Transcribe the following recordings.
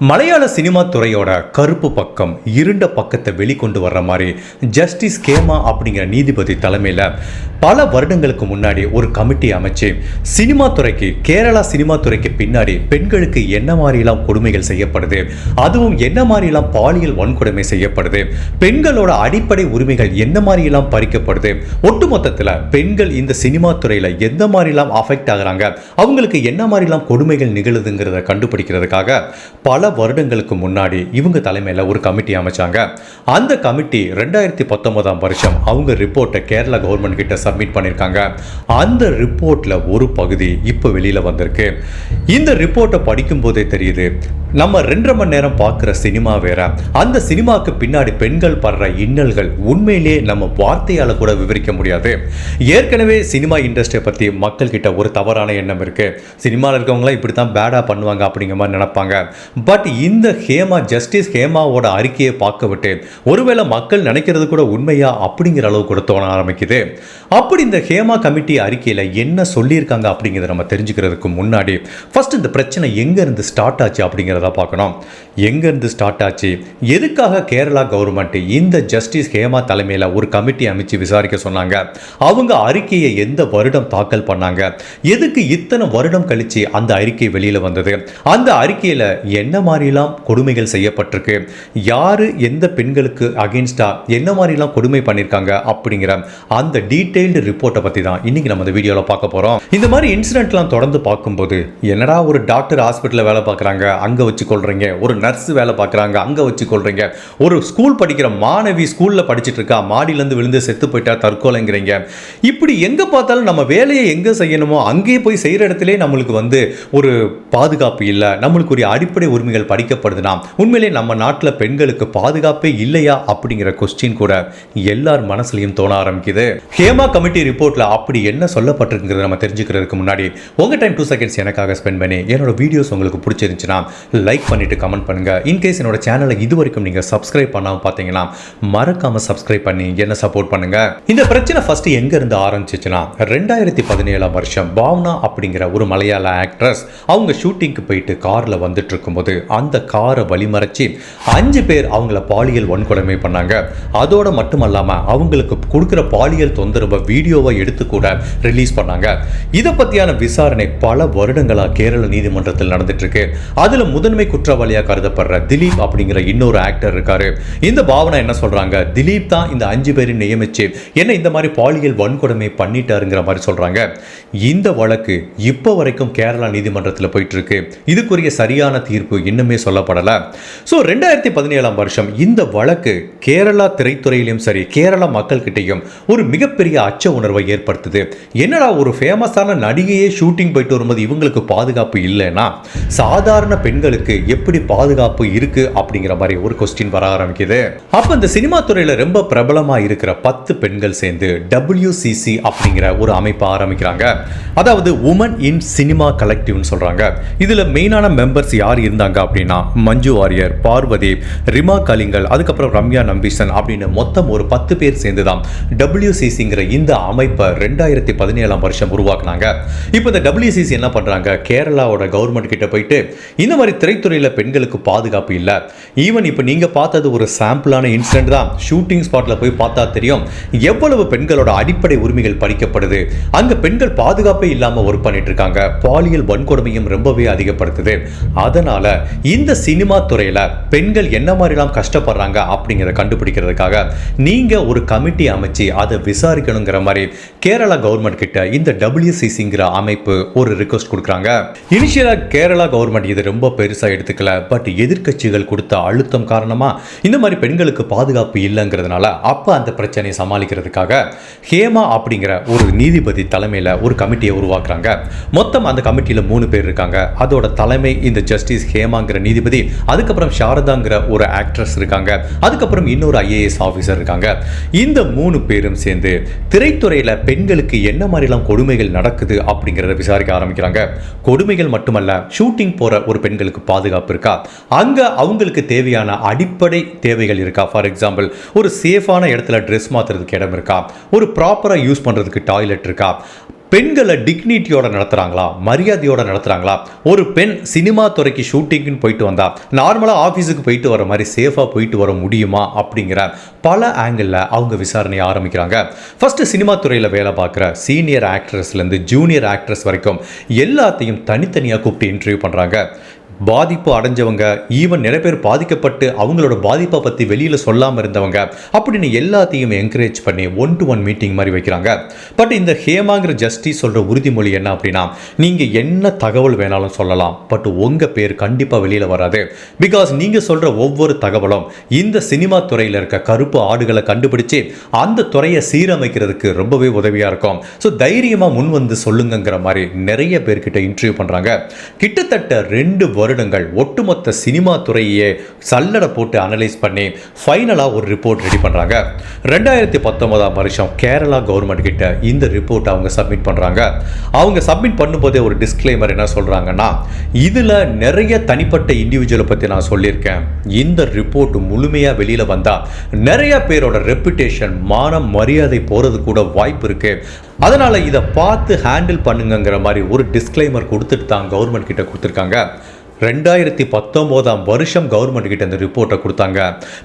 மலையாள சினிமா துறையோட கருப்பு பக்கம் இருண்ட பக்கத்தை வெளிக்கொண்டு வர்ற மாதிரி ஜஸ்டிஸ் கேமா அப்படிங்கிற நீதிபதி தலைமையில் பல வருடங்களுக்கு முன்னாடி ஒரு கமிட்டி அமைச்சு சினிமா துறைக்கு கேரளா சினிமா துறைக்கு பின்னாடி பெண்களுக்கு என்ன மாதிரிலாம் கொடுமைகள் செய்யப்படுது அதுவும் என்ன மாதிரிலாம் பாலியல் வன்கொடுமை செய்யப்படுது பெண்களோட அடிப்படை உரிமைகள் என்ன மாதிரிலாம் பறிக்கப்படுது ஒட்டுமொத்தத்தில் பெண்கள் இந்த சினிமா துறையில் எந்த மாதிரிலாம் அஃபெக்ட் ஆகுறாங்க அவங்களுக்கு என்ன மாதிரிலாம் கொடுமைகள் நிகழுதுங்கிறத கண்டுபிடிக்கிறதுக்காக பல வருடங்களுக்கு முன்னாடி இவங்க தலைமையில் ஒரு கமிட்டி அமைச்சாங்க. அந்த கமிட்டி ரெண்டாயிரத்தி பத்தொன்பதாம் வருஷம் அவங்க ரிப்போர்ட்டை கேரளா கவர்மெண்ட் கிட்ட சப்மிட் பண்ணியிருக்காங்க. அந்த ரிப்போர்ட்டில் ஒரு பகுதி இப்போ வெளியில் வந்திருக்கு. இந்த ரிப்போர்ட்டை படிக்கும்போதே தெரியுது நம்ம ரெண்டரை மணி நேரம் பார்க்குற சினிமா வேற. அந்த சினிமாவுக்கு பின்னாடி பெண்கள் படுற இன்னல்கள் உண்மையிலேயே நம்ம வார்த்தையால் கூட விவரிக்க முடியாது. ஏற்கனவே சினிமா இண்டஸ்ட்ரியை பற்றி மக்கள்கிட்ட ஒரு தவறான எண்ணம் இருக்கு. சினிமாவில் இருக்கவங்களாம் இப்படி தான் பேடாக பண்ணுவாங்க அப்படிங்கிற மாதிரி நினைப்பாங்க. பட் பட் இந்த ஹேமா ஜஸ்டிஸ் ஹேமாவோட அறிக்கையை பார்க்க விட்டு ஒருவேளை மக்கள் நினைக்கிறது கூட உண்மையா அப்படிங்கிற அளவு கூட தோண ஆரம்பிக்குது. அப்படி இந்த ஹேமா கமிட்டி அறிக்கையில் என்ன சொல்லியிருக்காங்க அப்படிங்கிறத நம்ம தெரிஞ்சுக்கிறதுக்கு முன்னாடி ஃபர்ஸ்ட் இந்த பிரச்சனை எங்கேருந்து ஸ்டார்ட் ஆச்சு அப்படிங்கிறத பார்க்கணும். எங்கேருந்து ஸ்டார்ட் ஆச்சு? எதுக்காக கேரளா கவர்மெண்ட் இந்த ஜஸ்டிஸ் ஹேமா தலைமையில் ஒரு கமிட்டி அமைச்சு விசாரிக்க சொன்னாங்க? அவங்க அறிக்கையை எந்த வருடம் தாக்கல் பண்ணாங்க? எதுக்கு இத்தனை வருடம் கழித்து அந்த அறிக்கை வெளியில் வந்தது? அந்த அறிக்கையில் என்ன மாதிரிலாம் கொடுமைகள் செய்யப்பட்டிருக்கு. யார் எந்த பெண்களுக்கு அகெயின்ஸ்டா என்ன மாதிரிலாம் கொடுமை பண்ணியிருக்காங்க அப்படிங்கிற அந்த டீட்டெயில்டு ரிப்போர்ட்டை பற்றி தான் இன்னைக்கு நம்ம இந்த வீடியோவில் பார்க்க போகிறோம் இந்த மாதிரி இன்சிடென்ட்லாம் தொடர்ந்து பார்க்கும்போது என்னடா ஒரு டாக்டர் ஹாஸ்பிட்டலில் வேலை பார்க்குறாங்க அங்கே வச்சு கொள்றீங்க ஒரு நர்ஸ் வேலை பார்க்குறாங்க அங்கே வச்சு கொள்றீங்க ஒரு ஸ்கூல் படிக்கிற மாணவி ஸ்கூலில் படிச்சுட்டு இருக்கா மாடியிலேருந்து விழுந்து செத்து போயிட்டா தற்கொலைங்கிறீங்க. இப்படி எங்கே பார்த்தாலும் நம்ம வேலையை எங்கே செய்யணுமோ அங்கேயே போய் செய்கிற இடத்துல நம்மளுக்கு வந்து ஒரு பாதுகாப்பு இல்லை நம்மளுக்கு ஒரு அடிப்படை உரிமைகள் படிக்கப்படுதுன்னா உண்மையிலே நம்ம நாட்டில் பெண்களுக்கு பாதுகாப்பே இல்லையா அப்படிங்கிற கொஸ்டின் கூட எல்லார் மனசுலையும் தோண ஆரம்பிக்குது. ஹேமா கமிட்டி ரிப்போர்ட்ல அப்படி என்ன சொல்லப்பட்டிருக்குங்கிறத நம்ம தெரிஞ்சுக்கிறதுக்கு முன்னாடி உங்க டைம் டூ செகண்ட்ஸ் எனக்காக ஸ்பெண்ட் பண்ணி என்னோட வீடியோஸ் உங்களுக்கு பிடிச்சிருந்துச்சுன்னா லைக் பண்ணிட்டு கமெண்ட் பண்ணுங்க. இன்கேஸ் என்னோட சேனலை இது வரைக்கும் நீங்க சப்ஸ்கிரைப் பண்ணாமல் பார்த்தீங்கன்னா மறக்காம சப்ஸ்கிரைப் பண்ணி என்ன சப்போர்ட் பண்ணுங்க. இந்த பிரச்சனை ஃபர்ஸ்ட் எங்க இருந்து ஆரம்பிச்சிச்சுன்னா ரெண்டாயிரத்தி பதினேழாம் வருஷம் பாவனா அப்படிங்கிற ஒரு மலையாள ஆக்ட்ரஸ் அவங்க ஷூட்டிங்க்கு போயிட்டு கார்ல வந்துட்டு இருக்கும்போது அந்த காரை வழிமறைச்சி அஞ்சு பேர் அவங்கள பாலியல் வன்கொடுமை பண்ணாங்க. அதோட மட்டுமல்லாமல் அவங்களுக்கு கொடுக்குற பாலியல் தொந்தரவை வீடியோவை எடுத்து கூட ரிலீஸ் பண்ணாங்க. இதை பற்றியான விசாரணை பல வருடங்களாக கேரள நீதிமன்றத்தில் நடந்துட்டுருக்கு. அதில் முதன்மை குற்றவாளியாக கருதப்படுற திலீப் அப்படிங்கிற இன்னொரு ஆக்டர் இருக்காரு. இந்த பாவனை என்ன சொல்கிறாங்க திலீப் தான் இந்த அஞ்சு பேரையும் நியமித்து என்ன இந்த மாதிரி பாலியல் வன்கொடுமை பண்ணிட்டாருங்கிற மாதிரி சொல்கிறாங்க இந்த வழக்கு இப்போ வரைக்கும் கேரளா நீதிமன்றத்தில் போயிட்டுருக்கு. இதுக்குரிய சரியான தீர்ப்பு இன்னுமே சொல்லப்படலை. ஸோ ரெண்டாயிரத்தி பதினேழாம் வருஷம் இந்த வழக்கு கேரளா திரைத்துறையிலும் சரி கேரளா மக்கள்கிட்டையும் ஒரு மிகப்பெரிய அச்ச உணர்வை ஏற்படுத்துது. என்னடா ஒரு ஃபேமஸான நடிகையே ஷூட்டிங் போயிட்டு வரும்போது இவங்களுக்கு பாதுகாப்பு இல்லைன்னா? சாதாரண பெண்களுக்கு எப்படி பாதுகாப்பு இருக்கு அப்படிங்கிற மாதிரி ஒரு கொஸ்டின் வர ஆரம்பிக்குது. அப்ப இந்த சினிமா துறையில ரொம்ப பிரபலமா இருக்கிற பத்து பெண்கள் சேர்ந்து டபிள்யூசிசி அப்படிங்கிற ஒரு அமைப்பை ஆரம்பிக்கிறாங்க. அதாவது உமன் இன் சினிமா கலெக்டிவ்னு சொல்றாங்க. இதுல மெயினான மெம்பர்ஸ் யார் இருந்தாங்க அப்படின்னா மஞ்சு வாரியர் பார்வதி ரிமா கலிங்கல் அதுக்கப்புறம் ரம்யா நம்பீசன் அப்படின்னு மொத்தம் ஒரு பத்து பேர் சேர்ந்து தான் டபிள்யூசிசிங்கிற இந்த அமைப்பை ரெண்டாயிரத்தி பதினேழாம் வருஷம் உருவாக்குனாங்க. இப்போ இந்த டபிள்யூசிசி என்ன பண்றாங்க? கேரளாவோட கவர்மெண்ட் கிட்ட போயிட்டு இந்த மாதிரி திரைத்துறையில் பெண்களுக்கு பாதுகாப்பு இல்லை. ஈவன் இப்போ நீங்கள் பார்த்தது ஒரு சாம்பிளான இன்சிடென்ட் தான். ஷூட்டிங் ஸ்பாட்டில் போய் பார்த்தா தெரியும் எவ்வளவு பெண்களோட அடிப்படை உரிமைகள் பறிக்கப்படுது. அங்கே பெண்கள் பாதுகாப்பே இல்லாமல் ஒர்க் பண்ணிட்டு இருக்காங்க. பாலியல் வன்கொடுமையும் ரொம்பவே அதிகப்படுத்துது. அதனால இந்த சினிமா துறையில பெண்கள் என்ன மாதிரிலாம் கஷ்டப்படுறாங்க அப்படிங்கிறத கண்டுபிடிக்கிறதுக்காக நீங்கள் ஒரு கமிட்டி அமைச்சு அதை விசாரிக்கணுங்கிற மாதிரி கேரளா கவர்மெண்ட் கிட்ட இந்த டபிள்யூசிசிங்கிற அமைப்பு ஒரு ரிக்வஸ்ட் கொடுக்குறாங்க. இனிஷியலாக கேரளா கவர்மெண்ட் இது ரொம்ப பெருசா எடுத்துக்கல பட் எதிர்கட்சிகள் கொடுத்த அழுத்தம் காரணமா இந்த மாதிரி பெண்களுக்கு பாதுகாப்பு இல்லைங்கிறதுனால அப்ப அந்த பிரச்சனையை சமாளிக்கிறதுக்காக ஹேமா அப்படிங்கிற ஒரு நீதிபதி தலைமையில ஒரு கமிட்டியை உருவாக்குறாங்க. மொத்தம் அந்த கமிட்டியில மூணு பேர் இருக்காங்க. அதோட தலைமை இந்த ஜஸ்டிஸ் ஹேமா ஹேமாங்கிற நீதிபதி அதுக்கப்புறம் சாரதாங்கிற ஒரு ஆக்ட்ரஸ் இருக்காங்க. அதுக்கப்புறம் இன்னொரு ஐஏஎஸ் ஆஃபீஸர் இருக்காங்க. இந்த மூணு பேரும் சேர்ந்து திரைத்துறையில் பெண்களுக்கு என்ன மாதிரிலாம் கொடுமைகள் நடக்குது அப்படிங்கிறத விசாரிக்க ஆரம்பிக்கிறாங்க. கொடுமைகள் மட்டுமல்ல ஷூட்டிங் போற ஒரு பெண்களுக்கு பாதுகாப்பு இருக்கா? அங்க அவங்களுக்கு தேவையான அடிப்படை தேவைகள் இருக்கா? ஃபார் எக்ஸாம்பிள் ஒரு சேஃபான இடத்துல ட்ரெஸ் மாத்துறதுக்கு இடம் இருக்கா? ஒரு ப்ராப்பராக யூஸ் பண்ணுறதுக்கு டாய்லெட் இருக்கா? பெண்களை டிக்னிட்டியோட நடத்துகிறாங்களா மரியாதையோட நடத்துகிறாங்களா ஒரு பெண் சினிமா துறைக்கு ஷூட்டிங்னு போயிட்டு வந்தா நார்மலாக ஆஃபீஸுக்கு போயிட்டு வர மாதிரி சேஃபாக போயிட்டு வர முடியுமா? அப்படிங்கிற பல ஆங்கிளில் அவங்க விசாரணையை ஆரம்பிக்கிறாங்க. ஃபஸ்ட்டு சினிமா துறையில் வேலை பார்க்குற சீனியர் ஆக்ட்ரஸ்லேருந்து ஜூனியர் ஆக்ட்ரஸ் வரைக்கும் எல்லாத்தையும் தனித்தனியாக கூப்பிட்டு இன்டர்வியூ பண்ணுறாங்க பாதிப்பு அடைஞ்சவங்க ஈவன் நிறைய பேர் பாதிக்கப்பட்டு அவங்களோட பாதிப்பை பற்றி வெளியில் சொல்லாமல் இருந்தவங்க அப்படின்னு எல்லாத்தையும் என்கரேஜ் பண்ணி ஒன் டு ஒன் மீட்டிங் மாதிரி வைக்கிறாங்க. பட் இந்த ஹேமாங்கிற ஜஸ்டிஸ் சொல்கிற உறுதிமொழி என்ன அப்படின்னா நீங்கள் என்ன தகவல் வேணாலும் சொல்லலாம் பட் உங்கள் பேர் கண்டிப்பாக வெளியில் வராது. பிகாஸ் நீங்கள் சொல்கிற ஒவ்வொரு தகவலும் இந்த சினிமா துறையில் இருக்க கருப்பு ஆடுகளை கண்டுபிடிச்சு அந்த துறையை சீரமைக்கிறதுக்கு ரொம்பவே உதவியாக இருக்கும். ஸோ தைரியமாக முன் வந்து சொல்லுங்கங்கிற மாதிரி நிறைய பேர்கிட்ட இன்டர்வியூ பண்ணுறாங்க கிட்டத்தட்ட ரெண்டு வருடங்கள் ஒட்டுமொத்த சினிமா துறையே சல்லடை போட்டு அனலைஸ் பண்ணி ஃபைனலாக ஒரு ரிப்போர்ட் ரெடி பண்ணுறாங்க ரெண்டாயிரத்தி பத்தொன்பதாம் வருஷம் கேரளா கவர்மெண்ட் கிட்ட இந்த ரிப்போர்ட் அவங்க சப்மிட் பண்ணுறாங்க அவங்க சப்மிட் பண்ணும்போதே ஒரு டிஸ்க்ளைமர் என்ன சொல்கிறாங்கன்னா இதில் நிறைய தனிப்பட்ட இண்டிவிஜுவலை பற்றி நான் சொல்லியிருக்கேன். இந்த ரிப்போர்ட் முழுமையாக வெளியில் வந்தால் நிறைய பேரோட ரெப்புடேஷன் மானம் மரியாதை போகிறது கூட வாய்ப்பு இருக்குது அதனால் இதை பார்த்து ஹேண்டில் பண்ணுங்கங்கிற மாதிரி ஒரு டிஸ்க்ளைமர் கொடுத்துட்டு தான் கவர்மெண்ட் கிட்ட கொடுத்துருக்காங்க. ரெண்டாயிரத்தி பத்தொம்போதாம் வருஷம் கவர்மெண்ட் கிட்ட இந்த ரிப்போர்ட்டை கொடுத்தாங்க.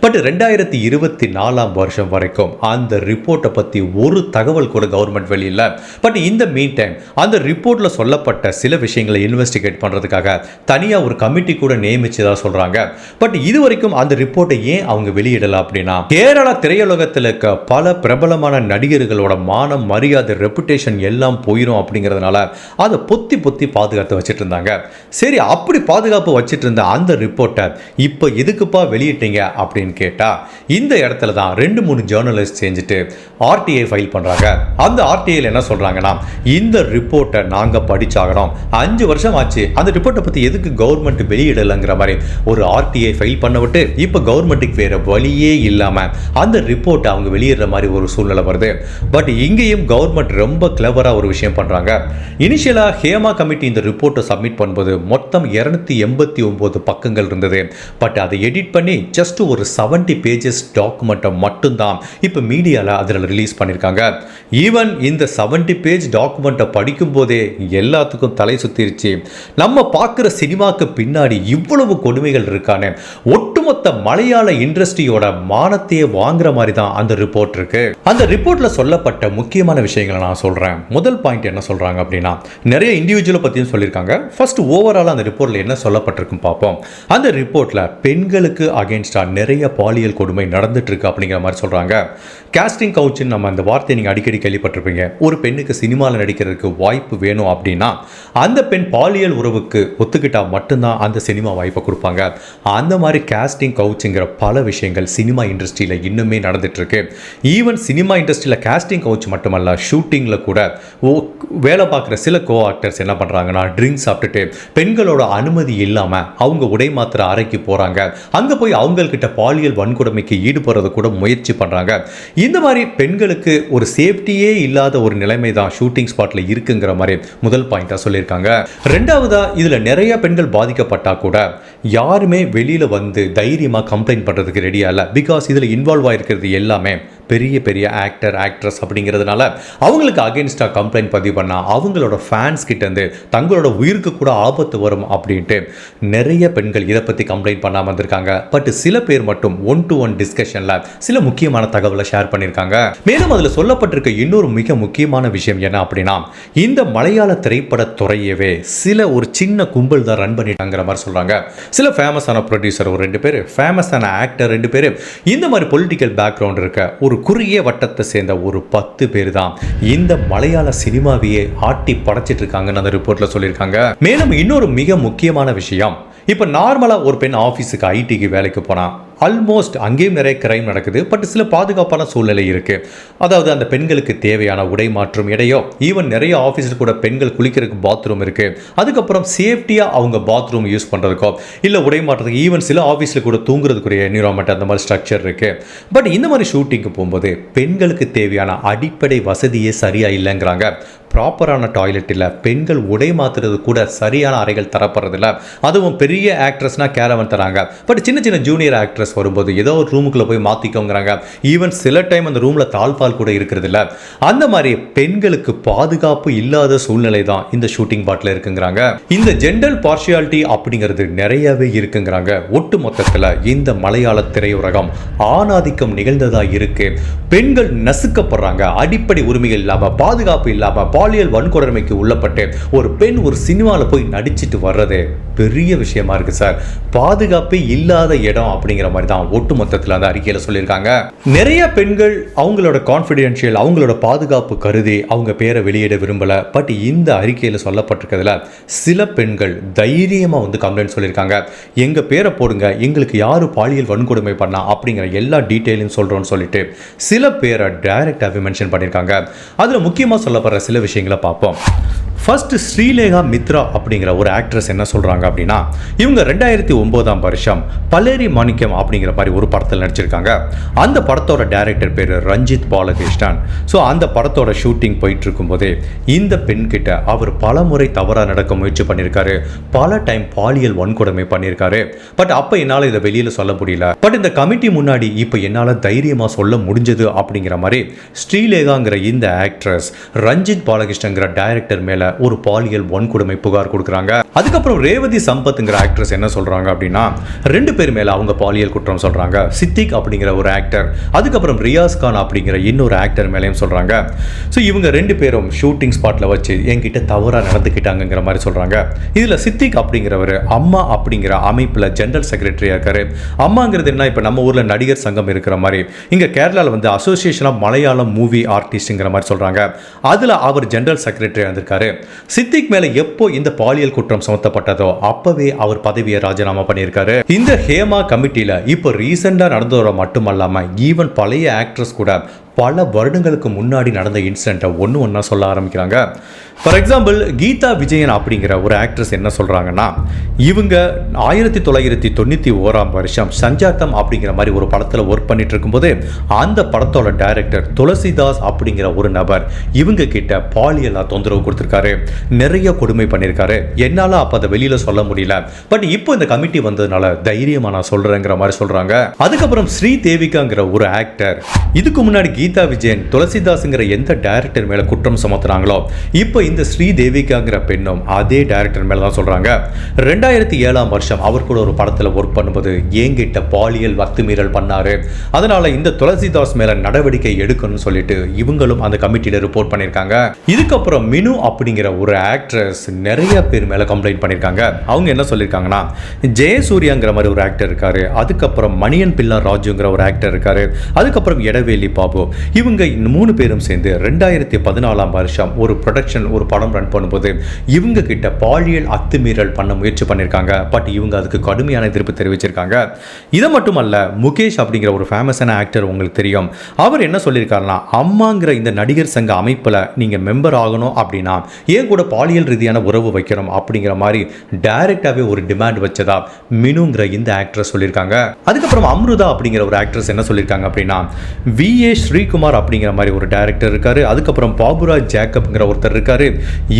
பட் ரெண்டாயிரத்தி இருபத்தி நாலாம் வருஷம் வரைக்கும் அந்த ரிப்போர்ட்டை பற்றி ஒரு தகவல் கூட கவர்மெண்ட் வெளியில் பட் இந்த மீன் டைம் அந்த ரிப்போர்ட்டில் சொல்லப்பட்ட சில விஷயங்களை இன்வெஸ்டிகேட் பண்ணுறதுக்காக தனியாக ஒரு கமிட்டி கூட நியமிச்சதா சொல்கிறாங்க பட் இது வரைக்கும் அந்த ரிப்போர்ட்டை ஏன் அவங்க வெளியிடலாம் அப்படின்னா கேரளா திரையுலகத்தில் இருக்க பல பிரபலமான நடிகர்களோட மானம் மரியாதை ரெப்புடேஷன் எல்லாம் போயிடும் அப்படிங்கிறதுனால அதை பொத்தி பொத்தி பாதுகாத்து வச்சுட்டு இருந்தாங்க. சரி அப்படி பாதுகாப்பு வச்சுட்டு இருந்த அந்த ரிப்போர்ட்டை இப்போ எதுக்குப்பா வெளியிட்டீங்க? அப்படின்னு கேட்டால் இந்த இடத்துல தான் ரெண்டு மூணு ஜேர்னலிஸ்ட் செஞ்சுட்டு ஆர்டிஐ ஃபைல் பண்ணுறாங்க அந்த ஆர்டிஐயில் என்ன சொல்கிறாங்கன்னா இந்த ரிப்போர்ட்டை நாங்கள் படிச்சாகணும். அஞ்சு வருஷம் ஆச்சு. அந்த ரிப்போர்ட்டை பற்றி எதுக்கு கவர்மெண்ட் வெளியிடலைங்கிற மாதிரி ஒரு ஆர்டிஐ ஃபைல் பண்ண விட்டு இப்போ கவர்மெண்ட்டுக்கு வேறு வழியே இல்லாமல் அந்த ரிப்போர்ட்டை அவங்க வெளியிடுற மாதிரி ஒரு சூழ்நிலை வருது. பட் இங்கேயும் கவர்மெண்ட் ரொம்ப கிளவராக ஒரு விஷயம் பண்ணுறாங்க இனிஷியலாக ஹேமா கமிட்டி இந்த ரிப்போர்ட்டை சப்மிட் பண்ணும்போது மொத்தம் இரநூத்தி எண்பத்தி ஒம்பது பக்கங்கள் இருந்தது. பட் அதை எடிட் பண்ணி ஜஸ்ட் ஒரு செவன்டி பேஜஸ் டாக்குமெண்ட்டை மட்டும்தான் இப்போ மீடியாவில் அதில் ரிலீஸ் பண்ணியிருக்காங்க ஈவன் இந்த செவன்டி பேஜ் டாக்குமெண்ட்டை படிக்கும்போதே எல்லாத்துக்கும் தலை சுத்திருச்சு. நம்ம பார்க்குற சினிமாக்கு பின்னாடி இவ்வளவு கொடுமைகள் இருக்கானே. ஒட்டுமொத்த மலையாள இண்டஸ்ட்ரியோட மானத்தையே வாங்குற மாதிரி தான் அந்த ரிப்போர்ட் இருக்கு. அந்த ரிப்போர்ட்ல சொல்லப்பட்ட முக்கியமான விஷயங்களை நான் சொல்றேன். முதல் பாயிண்ட் என்ன சொல்றாங்க அப்படின்னா நிறைய இண்டிவிஜுவலை பற்றியும் சொல்லியிருக்காங்க. ஃபர்ஸ்ட் ஓவரால் அந்த ரிப்போர்ட்ல என்ன சொல்லப்பட்டிருக்கும் பார்ப்போம். அந்த ரிப்போர்ட்ல பெண்களுக்கு அகேன்ஸ்டாக நிறைய பாலியல் கொடுமை நடந்துட்டு இருக்கு அப்படிங்கிற மாதிரி சொல்கிறாங்க கேஸ்டிங் கவுச்சின் நம்ம அந்த வார்த்தையை நீங்கள் அடிக்கடி கேள்விப்பட்டிருப்பீங்க. ஒரு பெண்ணுக்கு சினிமாவில் நடிக்கிறதுக்கு வாய்ப்பு வேணும் அப்படின்னா அந்த பெண் பாலியல் உறவுக்கு ஒத்துக்கிட்டா மட்டும்தான் அந்த சினிமா வாய்ப்பை கொடுப்பாங்க. அந்த மாதிரி கேஸ்டிங் கவுச்சுங்கிற பல விஷயங்கள் சினிமா இண்டஸ்ட்ரியில் இன்னுமே நடந்துட்டு இருக்கு ஈவன் சினிமா இண்டஸ்ட்ரியில் கேஸ்டிங் கவுச் மட்டுமல்ல ஷூட்டிங்கில் கூட ஓ வேலை பார்க்குற சில கோ ஆக்டர்ஸ் என்ன பண்ணுறாங்கன்னா ட்ரிங்க்ஸ் சாப்பிட்டுட்டு பெண்களோட அனுமதி இல்லாமல் அவங்க உடை மாத்திர அறைக்கு போகிறாங்க அங்கே போய் அவங்கக்கிட்ட பாலியல் வன்கொடுமைக்கு ஈடுபடுறது கூட முயற்சி பண்ணுறாங்க இந்த மாதிரி பெண்களுக்கு ஒரு சேஃப்டியே இல்லாத ஒரு நிலைமை தான் ஷூட்டிங் ஸ்பாட்டில் இருக்குங்கிற மாதிரி முதல் பாயிண்டாக சொல்லியிருக்காங்க. ரெண்டாவதா இதில் நிறைய பெண்கள் பாதிக்கப்பட்டா கூட யாருமே வெளியில் வந்து தைரியமாக கம்ப்ளைண்ட் பண்ணுறதுக்கு ரெடியாக இல்லை. பிகாஸ் இதில் இன்வால்வ் ஆகிருக்கிறது எல்லாமே பெரிய பெரிய ஆக்டர் ஆக்ட்ரஸ் அப்படிங்கிறதுனால அவங்களுக்கு அகேன்ஸ்டாக கம்ப்ளைண்ட் பதிவு பண்ணால் அவங்களோட ஃபேன்ஸ் கிட்டேருந்து தங்களோட உயிருக்கு கூட ஆபத்து வரும் அப்படின்ட்டு நிறைய பெண்கள் இதை பற்றி கம்ப்ளைண்ட் பண்ணாமல் வந்திருக்காங்க பட் சில பேர் மட்டும் ஒன் டு ஒன் டிஸ்கஷனில் சில முக்கியமான தகவலை ஷேர் பண்ணியிருக்காங்க மேலும் அதில் சொல்லப்பட்டிருக்க இன்னொரு மிக முக்கியமான விஷயம் என்ன அப்படின்னா இந்த மலையாள திரைப்பட துறையவே சில ஒரு சின்ன கும்பல் தான் ரன் பண்ணிட்டாங்கிற மாதிரி சொல்கிறாங்க சில ஃபேமஸான ப்ரொடியூசர் ஒரு ரெண்டு பேர் ஃபேமஸான ஆக்டர் ரெண்டு பேர் இந்த மாதிரி பொலிட்டிக்கல் பேக்ரவுண்ட் இருக்க ஒரு குறுகிய வட்டத்தை சேர்ந்த ஒரு பத்து பேர் தான் இந்த மலையாள சினிமாவையே ஆட்டி படைச்சிட்டு இருக்காங்கன்னு அந்த ரிப்போர்ட்ல சொல்லியிருக்காங்க. மேலும் இன்னொரு மிக முக்கியமான விஷயம் இப்போ நார்மலாக ஒரு பெண் ஆஃபீஸுக்கு ஐடிக்கு வேலைக்கு போனால் ஆல்மோஸ்ட் அங்கேயும் நிறைய கிரைம் நடக்குது. பட் சில பாதுகாப்பான சூழ்நிலை இருக்குது அதாவது அந்த பெண்களுக்கு தேவையான உடை மாற்றும் இடையோ ஈவன் நிறைய ஆஃபீஸில் கூட பெண்கள் குளிக்கிறதுக்கு பாத்ரூம் இருக்குது அதுக்கப்புறம் சேஃப்டியாக அவங்க பாத்ரூம் யூஸ் பண்ணுறதுக்கோ இல்லை உடை மாற்றுறதுக்கு ஈவன் சில ஆஃபீஸில் கூட தூங்குறதுக்குரிய என்விரான்மெண்ட் அந்த மாதிரி ஸ்ட்ரக்சர் இருக்குது பட் இந்த மாதிரி ஷூட்டிங்க்கு போகும்போது பெண்களுக்கு தேவையான அடிப்படை வசதியே சரியாக இல்லைங்கிறாங்க. ப்ராப்பரான டாய்லெட் இல்லை பெண்கள் உடை மாற்றுறது கூட சரியான அறைகள் தரப்படுறதில்ல. அதுவும் பெரிய ஆக்ட்ரஸ்னால் கேரவன் தராங்க. பட் சின்ன சின்ன ஜூனியர் ஆக்ட்ரஸ் வரும்போது ஏதோ ஒரு ரூமுக்குள்ளே போய் மாற்றிக்கோங்கிறாங்க ஈவன் சில டைம் அந்த ரூமில் தாழ்பால் கூட இருக்கிறது இல்லை அந்த மாதிரி பெண்களுக்கு பாதுகாப்பு இல்லாத சூழ்நிலை தான் இந்த ஷூட்டிங் பாட்டில் இருக்குங்கிறாங்க. இந்த ஜெண்டர் பார்ஷியாலிட்டி அப்படிங்கிறது நிறையவே இருக்குங்கிறாங்க. ஒட்டு மொத்தத்தில் இந்த மலையாள திரையுலகம் ஆணாதிக்கம் நிகழ்ந்ததாக இருக்கு. பெண்கள் நசுக்கப்படுறாங்க. அடிப்படை உரிமைகள் இல்லாமல் பாதுகாப்பு இல்லாமல் பாலியல் வன்கொடுமைக்கு உள்ளப்பட்டு ஒரு பெண் ஒரு சினிமாவில் போய் நடிச்சிட்டு வர்றது. பெரிய விஷயமா இருக்கு சார். பாதுகாப்பே இல்லாத இடம் அப்படிங்கிற மாதிரி தான் ஒட்டு மொத்தத்தில் அந்த அறிக்கையில் சொல்லியிருக்காங்க. நிறைய பெண்கள் அவங்களோட கான்ஃபிடென்ஷியல் அவங்களோட பாதுகாப்பு கருதி அவங்க பேரை வெளியிட விரும்பல. பட் இந்த அறிக்கையில் சொல்லப்பட்டிருக்கிறதுல சில பெண்கள் தைரியமாக வந்து கம்ப்ளைண்ட் சொல்லியிருக்காங்க. எங்கள் பேரை போடுங்க. எங்களுக்கு யார் பாலியல் வன்கொடுமை பண்ணா? அப்படிங்கிற எல்லா டீட்டெயிலும் சொல்கிறோன்னு சொல்லிட்டு சில பேரை டைரெக்டாகவே மென்ஷன் பண்ணியிருக்காங்க. அதில் முக்கியமாக சொல்லப்படுற சில விஷயங்களை பார்ப்போம். ஃபர்ஸ்ட் ஸ்ரீலேகா மித்ரா அப்படிங்கிற ஒரு ஆக்ட்ரஸ் என்ன சொல்கிறாங்க அப்படின்னா இவங்க ரெண்டாயிரத்தி ஒம்போதாம் வருஷம் பலேரி மாணிக்கம் அப்படிங்கிற மாதிரி ஒரு படத்தில் நடிச்சிருக்காங்க. அந்த படத்தோட டைரக்டர் பேர் ரஞ்சித் பாலகிருஷ்ணன். ஸோ அந்த படத்தோட ஷூட்டிங் போயிட்டு இருக்கும்போதே இந்த பெண்கிட்ட அவர் பல முறை தவறாக நடக்க முயற்சி பண்ணியிருக்காரு. பல டைம் பாலியல் வன்கொடுமை பண்ணியிருக்காரு. பட் அப்போ என்னால் இதை வெளியில் சொல்ல முடியல. பட் இந்த கமிட்டி முன்னாடி இப்போ என்னால் தைரியமாக சொல்ல முடிஞ்சது அப்படிங்கிற மாதிரி ஸ்ரீலேகாங்கிற இந்த ஆக்ட்ரஸ் ரஞ்சித் பாலகிருஷ்ணங்கிற டைரக்டர் மேலே ஒரு பாலியல் வன்கொடுமை புகார் கொடுக்குறாங்க. அதுக்கப்புறம் ரேவதி சம்பத்ங்கிற ஆக்ட்ரஸ் என்ன சொல்கிறாங்க அப்படின்னா ரெண்டு பேர் மேலே அவங்க பாலியல் குற்றம் சொல்கிறாங்க சித்திக் அப்படிங்கிற ஒரு ஆக்டர் அதுக்கப்புறம் ரியாஸ் கான் அப்படிங்கிற இன்னொரு ஆக்டர் மேலேயும் சொல்கிறாங்க ஸோ இவங்க ரெண்டு பேரும் ஷூட்டிங் ஸ்பாட்டில் வச்சு என்கிட்ட தவறாக நடந்துக்கிட்டாங்கங்கிற மாதிரி சொல்கிறாங்க இதில் சித்திக் அப்படிங்கிறவர் அம்மா அப்படிங்கிற அமைப்பில் ஜெனரல் செக்ரட்டரியாக இருக்காரு. அம்மாங்கிறது என்ன இப்போ நம்ம ஊரில் நடிகர் சங்கம் இருக்கிற மாதிரி இங்கே கேரளாவில் வந்து அசோசியேஷன் ஆஃப் மலையாளம் மூவி ஆர்டிஸ்ட்டுங்கிற மாதிரி சொல்கிறாங்க அதில் அவர் ஜெனரல் செக்ரட்டரி வந்திருக்காரு சித்திக் மேல எப்போ இந்த பாலியல் குற்றம் சுமத்தப்பட்டதோ அப்பவே அவர் பதவியை ராஜினாமா பண்ணியிருக்காரு. இந்த ஹேமா கமிட்டியில் இப்போ ரீசெண்டா நடந்ததோட மட்டுமல்லாம ஈவன் பழைய ஆக்ட்ரஸ் கூட பல வருடங்களுக்கு முன்னாடி நடந்த இன்சிடெண்ட்டை ஒன்று ஒன்றா சொல்ல ஆரம்பிக்கிறாங்க. ஃபார் எக்ஸாம்பிள் கீதா விஜயன் அப்படிங்கிற ஒரு ஆக்ட்ரஸ் என்ன சொல்கிறாங்கன்னா இவங்க ஆயிரத்தி தொள்ளாயிரத்தி தொண்ணூற்றி ஓராம் வருஷம் சஞ்சாத்தம் அப்படிங்கிற மாதிரி ஒரு படத்தில் ஒர்க் பண்ணிட்டு இருக்கும்போது அந்த படத்தோட டைரக்டர் துளசிதாஸ் அப்படிங்கிற ஒரு நபர் இவங்க கிட்ட பாலியலாக தொந்தரவு கொடுத்துருக்காரு. நிறைய கொடுமை பண்ணியிருக்காரு என்னால் அப்போ அதை வெளியில் சொல்ல முடியல. பட் இப்போ இந்த கமிட்டி வந்ததுனால தைரியமாக நான் சொல்கிறேங்கிற மாதிரி சொல்கிறாங்க அதுக்கப்புறம் ஸ்ரீ தேவிகாங்கிற ஒரு ஆக்டர் இதுக்கு முன்னாடி கீதா விஜயன் துளசிதாஸுங்கிற எந்த டைரக்டர் மேலே குற்றம் சுமத்துறாங்களோ இப்போ இந்த ஸ்ரீ தேவிகாங்கிற பெண்ணும் அதே டைரக்டர் மேலே தான் சொல்கிறாங்க ரெண்டாயிரத்தி ஏழாம் வருஷம் அவர் கூட ஒரு படத்தில் ஒர்க் பண்ணும்போது ஏங்கிட்ட பாலியல் வத்துமீறல் பண்ணார். அதனால இந்த துளசிதாஸ் மேலே நடவடிக்கை எடுக்கணும்னு சொல்லிட்டு இவங்களும் அந்த கமிட்டியில் ரிப்போர்ட் பண்ணியிருக்காங்க. இதுக்கப்புறம் மினு அப்படிங்கிற ஒரு ஆக்ட்ரஸ் நிறைய பேர் மேலே கம்ப்ளைண்ட் பண்ணியிருக்காங்க. அவங்க என்ன சொல்லியிருக்காங்கன்னா ஜெயசூர்யாங்கிற மாதிரி ஒரு ஆக்டர் இருக்காரு. அதுக்கப்புறம் மணியன் பில்லா ராஜுங்கிற ஒரு ஆக்டர் இருக்காரு. அதுக்கப்புறம் எடவேலி பாபு. இவங்க மூணு பேரும் சேர்ந்து ரெண்டாயிரத்தி பதினாலாம் வருஷம் ஒரு ப்ரொடக்ஷன் ஒரு படம் ரன் பண்ணும்போது இவங்க கிட்ட பாலியல் அத்துமீறல் பண்ண முயற்சி பண்ணியிருக்காங்க பட் இவங்க அதுக்கு கடுமையான எதிர்ப்பு தெரிவிச்சிருக்காங்க. இதை மட்டுமல்ல முகேஷ் அப்படிங்கிற ஒரு ஃபேமஸான ஆக்டர் உங்களுக்கு தெரியும். அவர் என்ன சொல்லியிருக்காருன்னா அம்மாங்கிற இந்த நடிகர் சங்க அமைப்பில் நீங்கள் மெம்பர் ஆகணும் அப்படின்னா ஏன் கூட பாலியல் ரீதியான உறவு வைக்கணும் அப்படிங்கிற மாதிரி டைரக்டாகவே ஒரு டிமாண்ட் வச்சதா மினுங்கிற இந்த ஆக்ட்ரஸ் சொல்லியிருக்காங்க அதுக்கப்புறம் அம்ருதா அப்படிங்கிற ஒரு ஆக்ட்ரஸ் என்ன சொல்லியிருக்காங்க அப்படின்னா வி ஏ ஸ்ரீ ஸ்ரீகுமார் அப்படிங்கிற மாதிரி ஒரு டேரக்டர் இருக்கார். அதுக்கப்புறம் பாபுராஜ் ஜேக்கப்ங்கிற ஒருத்தர் இருக்கார்.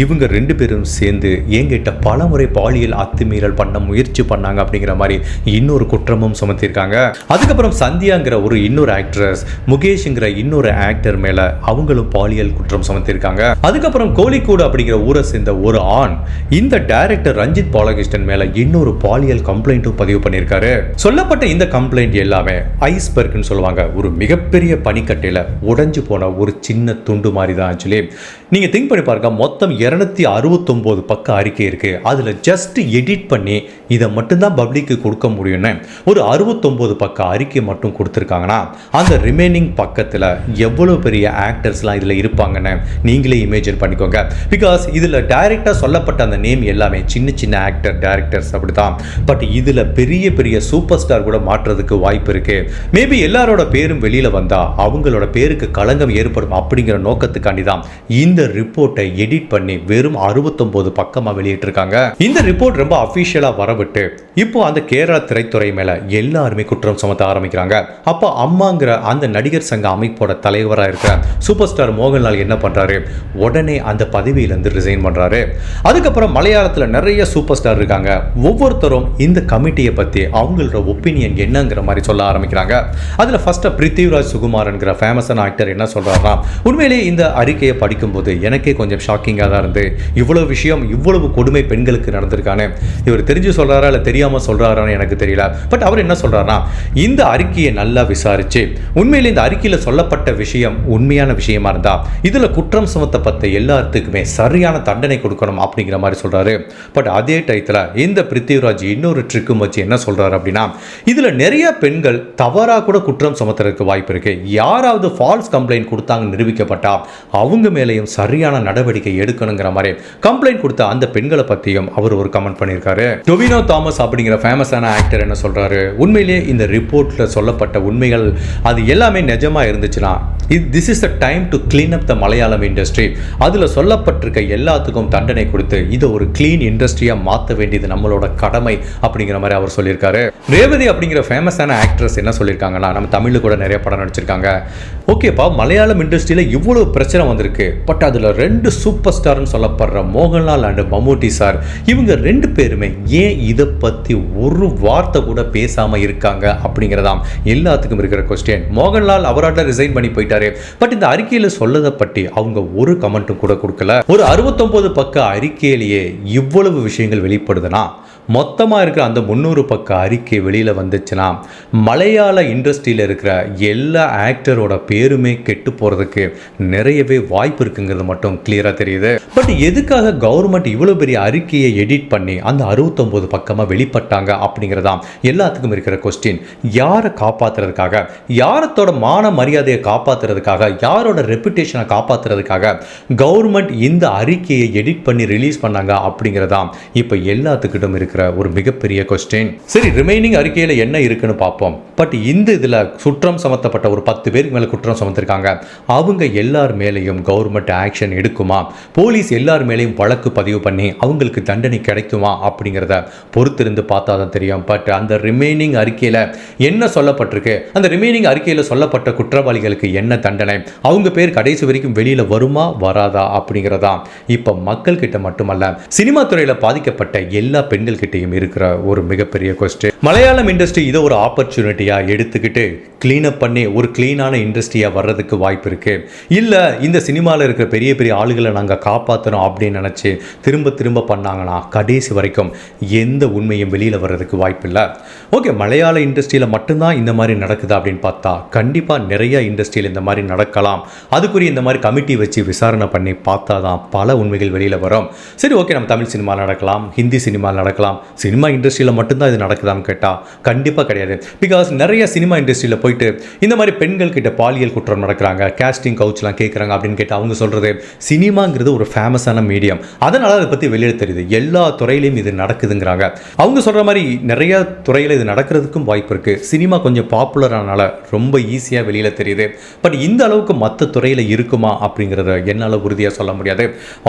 இவங்க ரெண்டு பேரும் சேர்ந்து என்கிட்ட பல முறை பாலியல் அத்துமீறல் பண்ண முயற்சி பண்ணாங்க அப்படிங்கிற மாதிரி இன்னொரு குற்றமும் சுமத்தியிருக்காங்க அதுக்கப்புறம் சந்தியாங்கிற ஒரு இன்னொரு ஆக்ட்ரஸ் முகேஷ்ங்கிற இன்னொரு ஆக்டர் மேல அவங்களும் பாலியல் குற்றம் சுமத்தியிருக்காங்க அதுக்கப்புறம் கோழிக்கூடு அப்படிங்கிற ஊரை சேர்ந்த ஒரு ஆண் இந்த டைரக்டர் ரஞ்சித் பாலகிருஷ்ணன் மேல இன்னொரு பாலியல் கம்ப்ளைண்ட்டும் பதிவு பண்ணியிருக்காரு சொல்லப்பட்ட இந்த கம்ப்ளைண்ட் எல்லாமே ஐஸ்பர்க்னு சொல்லுவாங்க. ஒரு மிகப்பெரிய பனிக்கட்டை பனிக்கட்டையில உடைஞ்சு போன ஒரு சின்ன துண்டு மாதிரி தான் ஆக்சுவலி நீங்கள் திங்க் பண்ணி பாருங்கள் மொத்தம் இரநூத்தி அறுபத்தொம்போது பக்கம் அறிக்கை இருக்குது அதில் ஜஸ்ட் எடிட் பண்ணி இதை மட்டும்தான் பப்ளிக்கு கொடுக்க முடியும்னு ஒரு அறுபத்தொம்போது பக்கம் அறிக்கை மட்டும் கொடுத்துருக்காங்கன்னா அந்த ரிமைனிங் பக்கத்தில் எவ்வளோ பெரிய ஆக்டர்ஸ்லாம் இதில் இருப்பாங்கன்னு நீங்களே இமேஜின் பண்ணிக்கோங்க. பிகாஸ் இதில் டைரெக்டாக சொல்லப்பட்ட அந்த நேம் எல்லாமே சின்ன சின்ன ஆக்டர் டேரக்டர்ஸ் அப்படி தான் பட் இதில் பெரிய பெரிய சூப்பர் ஸ்டார் கூட மாற்றுறதுக்கு வாய்ப்பு இருக்குது மேபி எல்லாரோட பேரும் வெளியில் வந்தால் அவங்களோட பேருக்கு களங்கம் ஏற்படும் அப்படிங்கிற நோக்கத்துக்காண்டி தான் இந்த ரிப்போர்ட்டை எடிட் பண்ணி வெறும் அறுபத்தொம்போது பக்கமாக வெளியிட்டிருக்காங்க. இந்த ரிப்போர்ட் ரொம்ப அஃபிஷியலாக வரவிட்டு இப்போ அந்த கேரளா திரைத்துறை மேலே எல்லாருமே குற்றம் சுமத்த ஆரம்பிக்கிறாங்க. அப்போ அம்மாங்கிற அந்த நடிகர் சங்க அமைப்போட தலைவராக இருக்கிற சூப்பர் ஸ்டார் மோகன்லால் என்ன பண்ணுறாரு உடனே அந்த பதவியிலேருந்து ரிசைன் பண்ணுறாரு அதுக்கப்புறம் மலையாளத்தில் நிறைய சூப்பர் ஸ்டார் இருக்காங்க. ஒவ்வொருத்தரும் இந்த கமிட்டியை பற்றி அவங்களோட ஒப்பீனியன் என்னங்கிற மாதிரி சொல்ல ஆரம்பிக்கிறாங்க. அதில் ஃபஸ்ட்டு பிருத்திவிராஜ் சுகுமாரன்கிற ஃபேமஸான ஆக்டர் என்ன சொல்கிறாருன்னா உண்மையிலேயே இந்த அறிக்கையை படிக்கும்போது எனக்கே கொஞ்சம் ஷாக்கிங்காக தான் இருந்து. இவ்வளோ விஷயம் இவ்வளவு கொடுமை பெண்களுக்கு நடந்திருக்கானே இவர் தெரிஞ்சு சொல்கிறாரா இல்லை தெரியாமல் சொல்கிறாரான்னு எனக்கு தெரியல. பட் அவர் என்ன சொல்கிறாருன்னா இந்த அறிக்கையை நல்லா விசாரித்து உண்மையில் இந்த அறிக்கையில் சொல்லப்பட்ட விஷயம் உண்மையான விஷயமா இருந்தா இதில் குற்றம் சுமத்தப்பட்ட எல்லாத்துக்குமே சரியான தண்டனை கொடுக்கணும் அப்படிங்கிற மாதிரி சொல்கிறாரு பட் அதே டயத்தில் இந்த பிருத்திவிராஜ் இன்னொரு ட்ரிக்கும் வச்சு என்ன சொல்கிறாரு அப்படின்னா இதில் நிறைய பெண்கள் தவறாக கூட குற்றம் சுமத்துறதுக்கு வாய்ப்பு இருக்குது யாராவது ஃபால்ஸ் கம்ப்ளைண்ட் கொடுத்தாங்கன்னு நிரூபிக்கப்பட்டால் அவங்க மேலேயும் சரியான நடவடிக்கை எடுக்கணுங்கிற மாதிரி கம்ப்ளைண்ட் கொடுத்த அந்த பெண்களை பற்றியும் அவர் ஒரு கமெண்ட் பண்ணியிருக்காரு. டொவினோ தாமஸ் அப்படிங்கிற ஃபேமஸான ஆக்டர் என்ன சொல்றாரு? உண்மையிலேயே இந்த ரிப்போர்ட்ல சொல்லப்பட்ட உண்மைகள் அது எல்லாமே நிஜமா இருந்துச்சுன்னா இது this is the time to clean up the Malayalam industry அதில் சொல்லப்பட்டிருக்க எல்லாத்துக்கும் தண்டனை கொடுத்து இதை ஒரு க்ளீன் இண்டஸ்ட்ரியாக மாற்ற வேண்டியது நம்மளோட கடமை அப்படிங்கிற மாதிரி அவர் சொல்லியிருக்காரு. ரேவதி அப்படிங்கிற ஃபேமஸான ஆக்ட்ரஸ் என்ன சொல்லியிருக்காங்கன்னா நம்ம தமிழில் கூட நிறைய படம் நடிச்சிருக்காங்க. ஓகேப்பா மலையாளம் இண்டஸ்ட்ரியில் இவ்வளோ பிரச்சனை வந்திருக்கு பட் அதில் ரெண்டு சூப்பர் ஸ்டார்னு சொல்லப்படுற மோகன்லால் அண்ட் மம்மூட்டி சார் இவங்க ரெண்டு பேருமே ஏன் இதை பற்றி ஒரு வார்த்தை கூட பேசாமல் இருக்காங்க அப்படிங்கிறதாம் எல்லாத்துக்கும் இருக்கிற கொஸ்டின் மோகன்லால் அவராட்ட ரிசைன் பண்ணி போயிட்டாரு. பட் இந்த அறிக்கையில் சொல்லதை பற்றி அவங்க ஒரு கமெண்ட்டும் கூட கொடுக்கல. ஒரு அறுபத்தொம்போது பக்க அறிக்கையிலேயே இவ்வளவு விஷயங்கள் வெளிப்படுதுன்னா மொத்தமாக இருக்கிற அந்த முந்நூறு பக்க அறிக்கை வெளியில் வந்துச்சுன்னா மலையாள இண்டஸ்ட்ரியில் இருக்கிற எல்லா ஆக்டரோட பேருமே கெட்டு போகிறதுக்கு நிறையவே வாய்ப்பு இருக்குங்கிறது மட்டும் கிளியராக தெரியுது. பட் எதுக்காக கவர்மெண்ட் இவ்வளோ பெரிய அறிக்கையை எடிட் பண்ணி அந்த அறுபத்தொம்போது பக்கமாக வெளிப்பட்டாங்க அப்படிங்கிறதாம் எல்லாத்துக்கும் இருக்கிற கொஸ்டின் யாரை காப்பாற்றுறதுக்காக யாரத்தோட மான மரியாதையை காப்பாற்றுறதுக்காக யாரோட ரெப்புடேஷனை காப்பாற்றுறதுக்காக கவர்மெண்ட் இந்த அறிக்கையை எடிட் பண்ணி ரிலீஸ் பண்ணாங்க அப்படிங்கிறதாம் இப்போ எல்லாத்துக்கிட்டும் இருக்கிற ஒரு மிகப்பெரிய கொஸ்டின் சரி ரிமைனிங் அறிக்கையில் என்ன இருக்குன்னு பார்ப்போம். பட் இந்த இதில் குற்றம் சமத்தப்பட்ட ஒரு பத்து பேருக்கு மேலே குற்றம் சுமத்திருக்காங்க அவங்க எல்லார் மேலேயும் கவர்மெண்ட் ஆக்ஷன் எடுக்குமா? போலீஸ் எல்லார் மேலேயும் வழக்கு பதிவு பண்ணி அவங்களுக்கு தண்டனை கிடைக்குமா? அப்படிங்கிறத பொறுத்திருந்து பார்த்தா தான் தெரியும். பட் அந்த ரிமைனிங் அறிக்கையில் என்ன சொல்லப்பட்டிருக்கு? அந்த ரிமைனிங் அறிக்கையில் சொல்லப்பட்ட குற்றவாளிகளுக்கு என்ன தண்டனை? அவங்க பேர் கடைசி வரைக்கும் வெளியில் வருமா வராதா? அப்படிங்கிறதா இப்போ மக்கள் கிட்ட மட்டுமல்ல சினிமா துறையில் பாதிக்கப்பட்ட எல்லா பெண்கள் கிட்டேயும் இருக்கிற ஒரு மிகப்பெரிய கொஸ்டின் மலையாளம் இண்டஸ்ட்ரி இதை ஒரு ஆப்பர்ச்சுனிட்டியாக எடுத்துக்கிட்டு க்ளீன் பண்ணி ஒரு க்ளீனான இண்டஸ்ட்ரியாக வர்றதுக்கு வாய்ப்பு இருக்கு. இல்லை இந்த சினிமாவில் இருக்கிற பெரிய பெரிய ஆளுகளை நாங்கள் காப்பாற்றணும் அப்படின்னு நினச்சி திரும்ப திரும்ப பண்ணாங்கன்னா கடைசி வரைக்கும் எந்த உண்மையும் வெளியில் வர்றதுக்கு வாய்ப்பு இல்லை. ஓகே மலையாள இண்டஸ்ட்ரியில் மட்டும்தான் இந்த மாதிரி நடக்குது அப்படின்னு பார்த்தா கண்டிப்பாக நிறைய இண்டஸ்ட்ரியில் இந்த மாதிரி நடக்கலாம். அதுக்குரிய இந்த மாதிரி கமிட்டி வச்சு விசாரணை பண்ணி பார்த்தா தான் பல உண்மைகள் வெளியில் வரும். சரி ஓகே நம்ம தமிழ் சினிமா நடக்கலாம் ஹிந்தி சினிமா நடக்கலாம் சினிமா இண்டஸ்ட்ரியில் மட்டும்தான் இது நடக்குதான்னு கேட்டால் கண்டிப்பாக கிடையாது. பிகாஸ் நிறைய சினிமா இண்டஸ்ட்ரியில் போயிட்டு இந்த மாதிரி பெண்கள் கிட்ட பாலியல் குற்றம் நடக்கிறாங்க கேஸ்டிங் கவுச்லாம் கேட்குறாங்க அப்படின்னு கேட்டால் அவங்க சொல்கிறது சினிமாங்கிறது ஒரு ஃபேமஸான மீடியம் அதனால் அதை பற்றி வெளியிட தெரியுது. எல்லா துறையிலையும் இது நடக்குதுங்கிறாங்க. அவங்க சொல்கிற மாதிரி நிறைய துறையில் இது நடக்கிறதுக்கும் வாய்ப்பு இருக்குது சினிமா கொஞ்சம் பாப்புலரானால ரொம்ப ஈஸியாக வெளியில் தெரியுது. பட் இந்த அளவுக்கு மற்ற துறையில் இருக்குமா அப்படிங்கிறத என்னால் உறுதியாக சொல்ல முடியாது.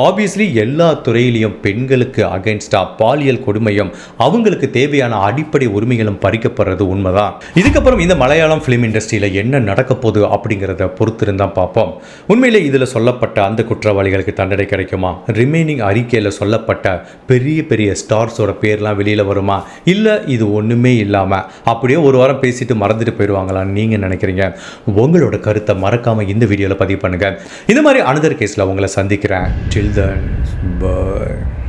ஆப்வியஸ்லி எல்லா துறையிலையும் பெண்களுக்கு அகைன்ஸ்டாக பாலியல் கொடுமை கொடுமையும் அவங்களுக்கு தேவையான அடிப்படை உரிமைகளும் பறிக்கப்படுறது உண்மைதான். இதுக்கப்புறம் இந்த மலையாளம் ஃபிலிம் இண்டஸ்ட்ரியில் என்ன நடக்க போகுது அப்படிங்கிறத பொறுத்திருந்தான் பார்ப்போம். உண்மையிலே இதில் சொல்லப்பட்ட அந்த குற்றவாளிகளுக்கு தண்டனை கிடைக்குமா? ரிமைனிங் அறிக்கையில் சொல்லப்பட்ட பெரிய பெரிய ஸ்டார்ஸோட பேர்லாம் வெளியில் வருமா? இல்லை இது ஒன்றுமே இல்லாமல் அப்படியே ஒரு வாரம் பேசிட்டு மறந்துட்டு போயிடுவாங்களான்னு நீங்கள் நினைக்கிறீங்க? உங்களோட கருத்தை மறக்காமல் இந்த வீடியோவில் பதிவு பண்ணுங்கள் இந்த மாதிரி அனதர் கேஸில் உங்களை சந்திக்கிறேன். டில் தன் பாய்